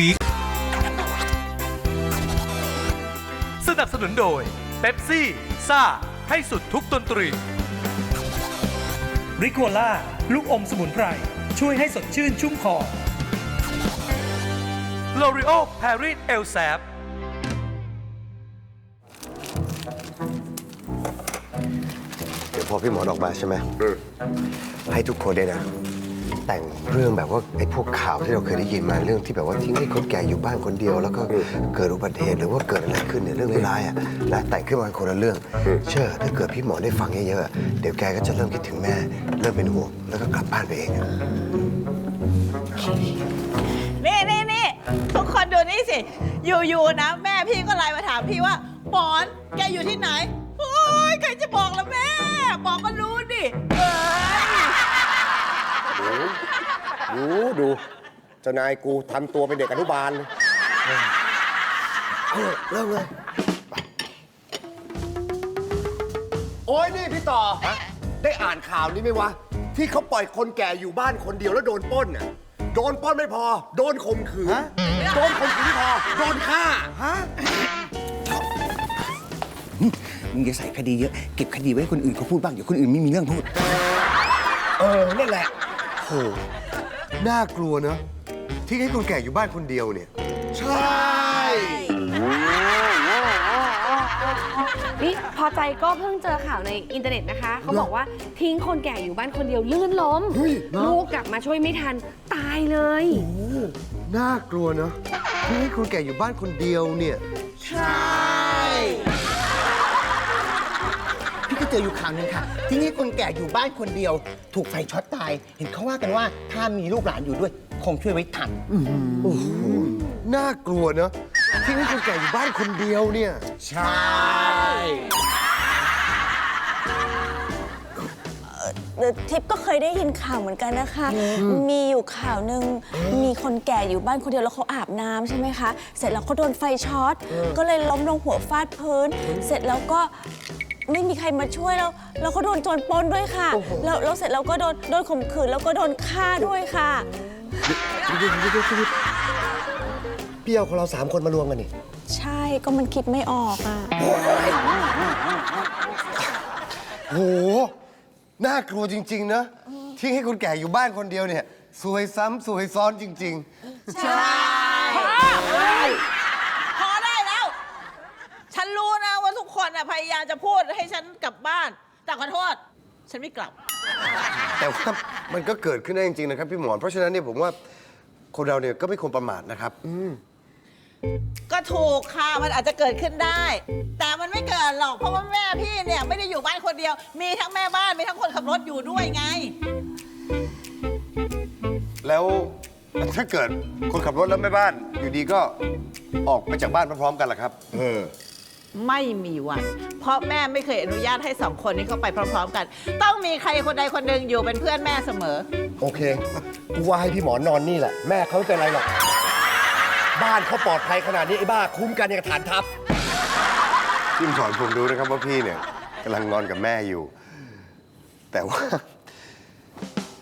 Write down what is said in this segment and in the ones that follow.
นี้ สนับสนุนโดยเบปซี่ซ่า ให้สุดทุกดนตรี ริโคล่า ลูกอมสมุนไพร ช่วยให้สดชื่นชุ่มคอ L'Oreal Paris El s a b เดี๋ยวพอพี่หมอนออกมาใช่ไหมให้ทุกคนเนี่ยนะ แต่งเรื่องแบบว่าไอ้พวกข่าวที่เราเคยได้ยินมาเรื่องที่แบบว่าทิ้งให้คนแก่อยู่บ้านคนเดียว แล้วก็เกิดอุบัติเหตุหรือว่าเกิดอะไรขึ้นเนี่ยเรื่องร้ายๆอะนะแต่งขึ้นมาคนละเรื่อง เชื่อถ้าเกิดพี่หมอได้ฟังเยอะๆเดี๋ยวแกก็จะเริ่มคิดถึงแม่เริ่มเป็นห่วงแล้วก็กลับบ้านไปเองอะนี่นี่นี่ทุกคนดูนี่สิ อยู่ๆนะ แม่พี่ก็ไลน์มาถามพี่ว่าปอนแกอยู่ที่ไหน โอ้ยใครจะบอกละแม่ บอกก็รู้ดิ เอ้ย ดูดูเจ้านายกูทำตัวเป็นเด็กอนุบาลเออเริ่มเลย โอ้ยนี่พี่ต่อ ได้อ่านข่าวนี้ไหมวะ ที่เขาปล่อยคนแก่อยู่บ้านคนเดียวแล้วโดนปล้นน่ะโดนปล้นไม่พอ โดนข่มขืน โดนข่มขืนไม่พอ โดนฆ่าฮะมึงจะใส่คดีเยอะ เก็บคดีไว้ให้คนอื่นเขาพูดบ้าง เดี๋ยวคนอื่นไม่มีเรื่องพูด เออนั่นแหละ โหน่ากลัวเนอะที่ให้คนแก่อยู่บ้านคนเดียวเนี่ย ใช่ นี่พอใจก็เพิ่งเจอข่าวในอินเทอร์เน็ตนะคะ เขาบอกว่าทิ้งคนแก่อยู่บ้านคนเดียวลื่นล้มลูกกลับมาช่วยไม่ทันตายเลย น่ากลัวเนอะที่ให้คนแก่อยู่บ้านคนเดียวเนี่ยพี่ก็ เจออยู่ข่าวหนึงค่ะ ที่นี่คนแก่อยู่บ้านคนเดียว ถูกไฟช็อตตาย เห็นเขาว่ากันว่าถ้ามีลูกหลานอยู่ด้วย คงช่วยไว้ทันโอ้โหน่ากลัวเนอะที่ให้คนแก่อยู่บ้านคนเดียวเนี่ย ใช่ เอ่อทิพย์ก็เคยได้ยินข่าวเหมือนกันนะคะ มีอยู่ข่าวหนึ่งมีคนแก่อยู่บ้านคนเดียวแล้วเขาอาบน้ำใช่ไหมคะ เสร็จแล้วเขาโดนไฟช็อต ก็เลยล้มลงหัวฟาดพื้น เสร็จแล้วก็ ไม่มีใครมาช่วยแล้วแล้วเขาโดนโจรปล้นด้วยค่ะแล้วแล้วเสร็จแล้วก็โดนโดนข่มขืนแล้วก็โดนฆ่าด้วยค่ะพี่เอาของเราสามคนมารวมกันนี่ใช่ก็มันคิดไม่ออกอะโห น่ากลัวจริง ๆ นะที่ให้คนแก่อยู่บ้านคนเดียวเนี่ย สวยซ้ำสวยซ้อนจริงพอได้แล้ว ฉันรู้นะว่าทุก คนน่ะพยายามจะพูดให้ฉันกลับบ้าน แต่ขอโทษ ฉันไม่กลับๆแต่ว่ามันก็เกิดขึ้นได้จริงๆนะครับพี่หมอนเพราะฉะนั้นเนี่ยผมว่าคนเราเนี่ยก็ไม่ควรประมาทนะครับก็ถูกค่ะ มันอาจจะเกิดขึ้นได้ แต่มันไม่เกิดหรอก เพราะว่าแม่พี่เนี่ยไม่ได้อยู่บ้านคนเดียว มีทั้งแม่บ้าน มีทั้งคนขับรถอยู่ด้วยไง แล้วถ้าเกิดคนขับรถแล้วแม่บ้าน อยู่ดีก็ออกไปจากบ้านพร้อมๆกันล่ะครับ เออ ไม่มีวัน เพราะแม่ไม่เคยอนุญาตให้สองคนนี้เข้าไปพร้อม ๆ กัน ต้องมีใครคนใดคนหนึ่งอยู่เป็นเพื่อนแม่เสมอ โอเค กูว่าให้พี่หมอนอนนี่แหละ แม่เขาไม่เป็นไรหรอก บ้านเขาปลอดภัยขนาดนี้ไอ้บ้า คุ้มกันอย่างกับฐานทัพ พี่สอนผมรู้นะครับว่าพี่เนี่ยกำลังนอนกับแม่อยู่ แต่ว่า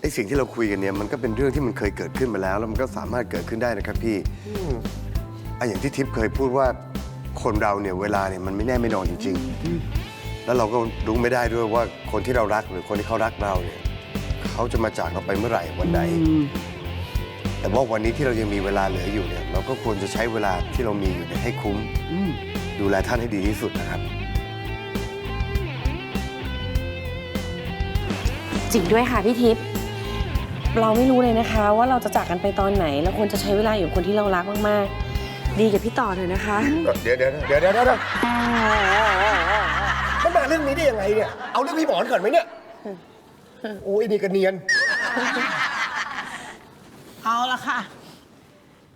ไอ้สิ่งที่เราคุยกันเนี่ยมันก็เป็นเรื่องที่มันเคยเกิดขึ้นมาแล้ว แล้วมันก็สามารถเกิดขึ้นได้นะครับพี่อะอย่างที่ทิพย์เคยพูดว่า คนเราเนี่ยเวลาเนี่ยมันไม่แน่ไม่นอนจริง ๆ แล้วเราก็รู้ไม่ได้ด้วยว่าคนที่เรารักหรือคนที่เขารักเราเนี่ยเขาจะมาจากเราไปเมื่อไหร่วันไหน แต่ว่าวันนี้ที่เรายังมีเวลาเหลืออยู่เนี่ยเราก็ควรจะใช้เวลาที่เรามีอยู่เนี่ยให้คุ้ม ดูแลท่านให้ดีที่สุดนะครับ จริงด้วยค่ะพี่ทิพย์เราไม่รู้เลยนะคะ ว่าเราจะจากกันไปตอนไหนเราควรจะใช้เวลาอยู่กับคนที่เรารักมากๆ ดีกับพี่ต่อเถอะนะคะ เดี๋ยวเดี๋ยวเดี๋ยวเดี๋ยวเดี๋ยวเดี๋ยวมันมาเรื่องนี้ได้ยังไงเนี่ย เอาเรื่องพี่หมอนก่อนไหมเนี่ย โอ้ยนี่ก็เนียน เอาละค่ะ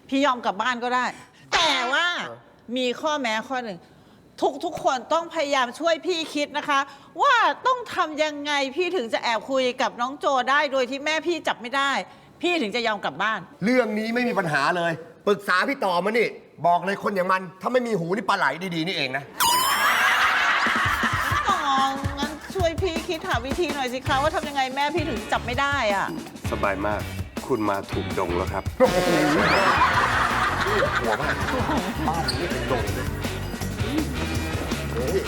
พี่ยอมกลับบ้านก็ได้ แต่ว่ามีข้อแม้ข้อหนึ่ง ทุกทุกคนต้องพยายามช่วยพี่คิดนะคะ ว่าต้องทำยังไงพี่ถึงจะแอบคุยกับน้องโจได้โดยที่แม่พี่จับไม่ได้ พี่ถึงจะยอมกลับบ้าน เรื่องนี้ไม่มีปัญหาเลย ปรึกษาพี่ต่อมานี่ บอกเลยคนอย่างมัน ถ้าไม่มีหูนี่ปลาไหลดีๆนี่เองนะอ๋องั้นช่วยพี่คิดหาวิธีหน่อยสิคะว่าทำยังไงแม่พี่ถึงจับไม่ได้อะสบายมาก คุณมาถูกดงแล้วครับ หัวมากบ้านนี่เป็นโดงเลยเฮ้ย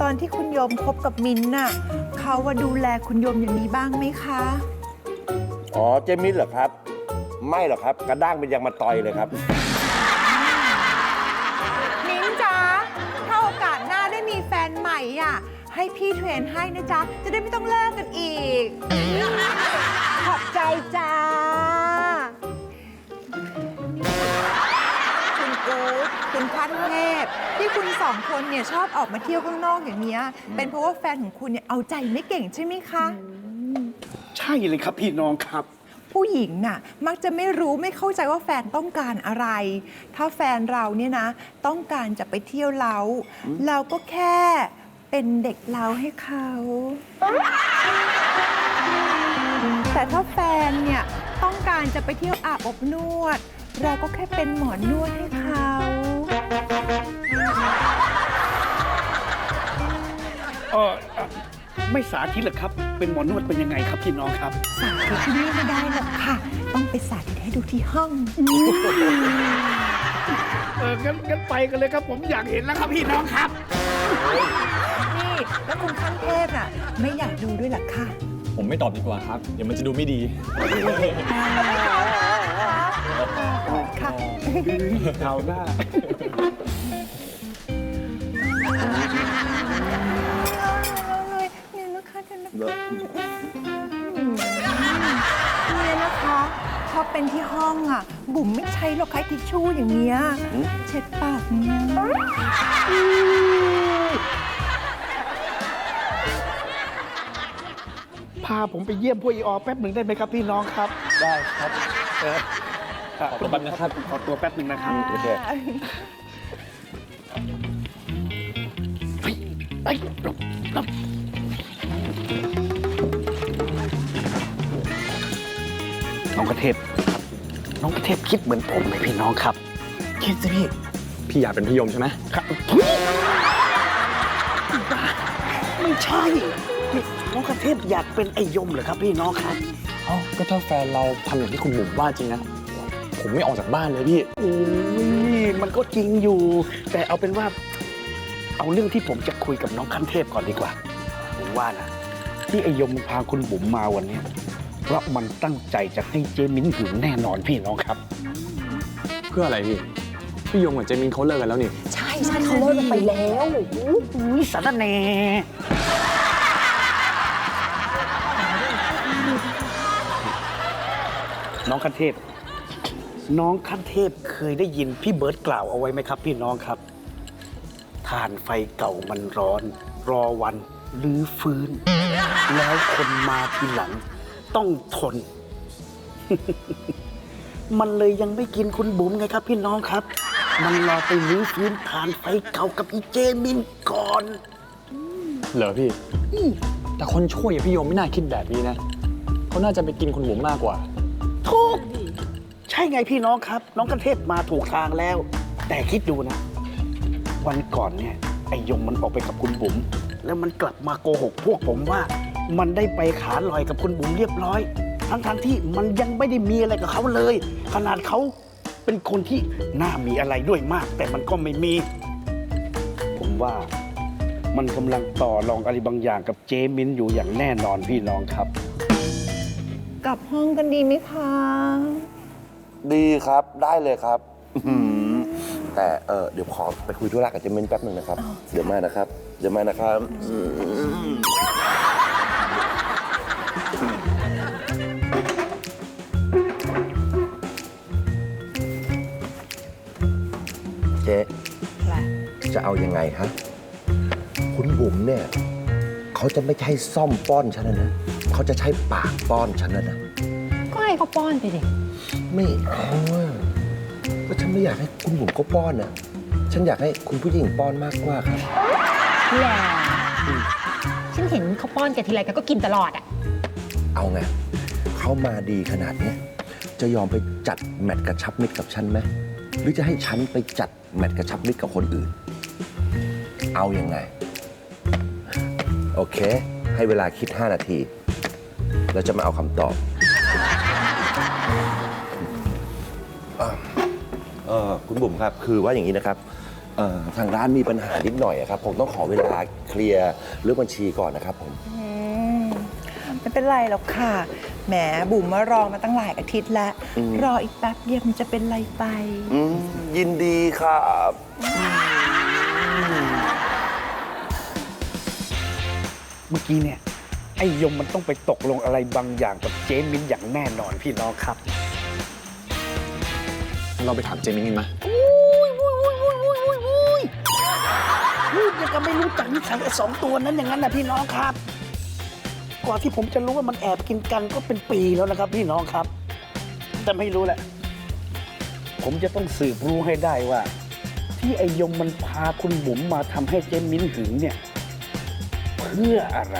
ตอนที่คุณโยมคบกับมินท์น่ะเขาว่าดูแลคุณโยมอย่างนี้บ้างไหมคะ อ๋อเจมิสเหรอครับ ไม่หรอกครับ กระด้างเป็นยางมาตอยเลยครับ มินท์จ๊ะถ้าโอกาสหน้าได้มีแฟนใหม่อะ ให้พี่เทรนให้นะจ๊ะ จะได้ไม่ต้องเลิกกันอีก ขอบใจจ้า คุณกู๊ดคุณพันเทพที่คุณสองคนเนี่ยชอบออกมาเที่ยวข้างนอกอย่างเนี้ยเป็นเพราะว่าแฟนของคุณเนี่ยเอาใจไม่เก่งใช่ไหมคะ ใช่เลยครับพี่น้องครับ ผู้หญิงน่ะมักจะไม่รู้ไม่เข้าใจว่าแฟนต้องการอะไร ถ้าแฟนเราเนี่ยนะ ต้องการจะไปเที่ยวเล้าเราก็แค่เป็นเด็กเล้าให้เขา แต่ถ้าแฟนเนี่ยต้องการจะไปเที่ยวอาบอบนวด เราก็แค่เป็นหมอนวดให้เขา เออเอ่อไม่สาธิตหรอกครับ เป็นหมอนวดเป็นยังไงครับพี่น้องครับ สาธิตที่นี่ไม่ได้หรอกค่ะ ต้องไปสาธิตให้ดูที่ห้อง เอองั้นงั้นไปกันเลยครับผมอยากเห็นแล้วครับพี่น้องครับ นี่แล้วคุณขั้นเทพน่ะ ไม่อยากดูด้วยเหรอคะผมไม่ตอบดีกว่าครับ เดี๋ยวมันจะดูไม่ดี ค่ะคราวหน้า เนี่ยนะคะเนี่ยนะคะเนี่ยนะคะพอเป็นที่ห้องอะ บุ๋มไม่ใช้หรอกค่ะทิชชู่อย่างเงี้ย เช็ดปากเนี่ยพาผมไปเยี่ยมพวกอีออแป๊บหนึ่งได้ไหมครับพี่น้องครับ ได้ครับ เออขอตัวแป๊บนะครับขอตัวแป๊บหนึ่งนะครับโอเคเฮ้ยไปหลบหลบน้องกระเทพครับน้องกระเทพคิดเหมือนผมไหมพี่น้องครับ คิดสิพี่ พี่อยากเป็นพี่ยมใช่ไหมครับไม่ใช่นี่น้องกระเทพอยากเป็นไอยมเหรอครับพี่น้องครับ เอ้าก็ถ้าแฟนเราทำอย่างที่คุณบุ๋มว่าจริงนะ ผมไม่ออกจากบ้านเลยพี่โอ้ยมันก็จริงอยู่ แต่เอาเป็นว่า เอาเรื่องที่ผมจะคุยกับน้องขั้นเทพก่อนดีกว่า ผมว่านะ ที่ไอยมพาคุณบุ๋มมาวันเนี้ยเพราะมันตั้งใจจะให้เจมิ้นหึงแน่นอนพี่น้องครับ เพื่ออะไรพี่ พี่ยมกับเจมินเขาเลิกกันแล้วนี่ ใช่ใช่เขาเลิกกันไปแล้วอุ้ยสารแหน่น้องขั้นเทพ น้องขั้นเทพเคยได้ยินพี่เบิร์ตกล่าวเอาไว้ไหมครับ พี่น้องครับทานไฟเก่ามันร้อน รอวันหรือฟื้น แล้วคนมาทีหลัง ต้องทน มันเลยยังไม่กินคุณบุ๋มไงครับ พี่น้องครับ มันรอไปรื้อฟื้นทานไฟเก่ากับอีเจมินก่อน เหรอพี่ แต่คนช่วยอย่างพี่ยมไม่น่าคิดแบบนี้นะเขาน่าจะไปกินคุณบุ๋มมากกว่า ถูก ใช่ไงพี่น้องครับ น้องกันเทพมาถูกทางแล้ว แต่คิดดูนะ วันก่อนเนี่ยไอยมมันออกไปกับคุณบุ๋มแล้วมันกลับมาโกหกพวกผมว่า มันได้ไปขาลอยกับคุณบุ๋มเรียบร้อย ทั้งทที่มันยังไม่ได้มีอะไรกับเขาเลย ขนาดเขาเป็นคนที่น่ามีอะไรด้วยมาก แต่มันก็ไม่มี ผมว่ามันกำลังต่อรองอะไรบางอย่างกับเจมินอยู่อย่างแน่นอนพี่น้องครับ กลับห้องกันดีไหมคะ ดีครับได้เลยครับอื้อหือแต่เออเดี๋ยวขอไปคุยธุระกับเจมินแป๊บหนึ่งนะครับ เดี๋ยวมานะครับ เดี๋ยวมานะครับอืมเจ๊จะเอายังไงฮะคุณบุ๋มเนี่ย เขาจะไม่ใช่ซ่อมป้อนฉันนะนะ เขาจะใช้ปากป้อนฉันนะนะ ก็ให้เขาป้อนไปดิไม่เอาอะก็ฉันไม่อยากให้คุณบุ๋มเขาป้อนอะ ฉันอยากให้คุณผู้หญิงป้อนมากกว่าครับ แหละฉันเห็นเขาป้อนแกทีไรแกก็กินตลอดอะ เอาไงเขามาดีขนาดเนี้ยจะยอมไปจัดแมตช์กระชับมิตรกับฉันไหมหรือจะให้ฉันไปจัดแมตช์กระชับมิตรกับคนอื่น เอาอยัางไง โอเค ให้เวลาคิด 5 นาที แล้วจะมาเอาคำตอบ คุณบุ๋มครับ คือว่าอย่างนี้นะครับเอ่อทางร้านมีปัญหานิดหน่อยอะครับ ผมต้องขอเวลาเคลียร์เรื่องบัญชีก่อนนะครับผม อืมไม่เป็นไรหรอกค่ะ แหมบุ๋มมารอมาตั้งหลายอาทิตย์แล้ว อืม รออีกแป๊บเดียวมันจะเป็นไรไป อืมยินดีครับ เมื่อกี้เนี่ย ไอ้ยมมันต้องไปตกลงอะไรบางอย่างกับเจมินอย่างแน่นอนพี่น้องครับ เราไปถามเจมินกันไหมพูดยังก็ไม่รู้จักนิสัยไอ้สองตัวนั้นอย่างนั้นนะพี่น้องครับ กว่าที่ผมจะรู้ว่ามันแอบกินกันก็เป็นปีแล้วนะครับ พี่น้องครับ แต่ไม่รู้แหละ ผมจะต้องสืบรู้ให้ได้ว่า ที่ไอยมมันพาคุณบุ๋มมาทำให้เจมินหึงเนี่ย เพื่ออะไร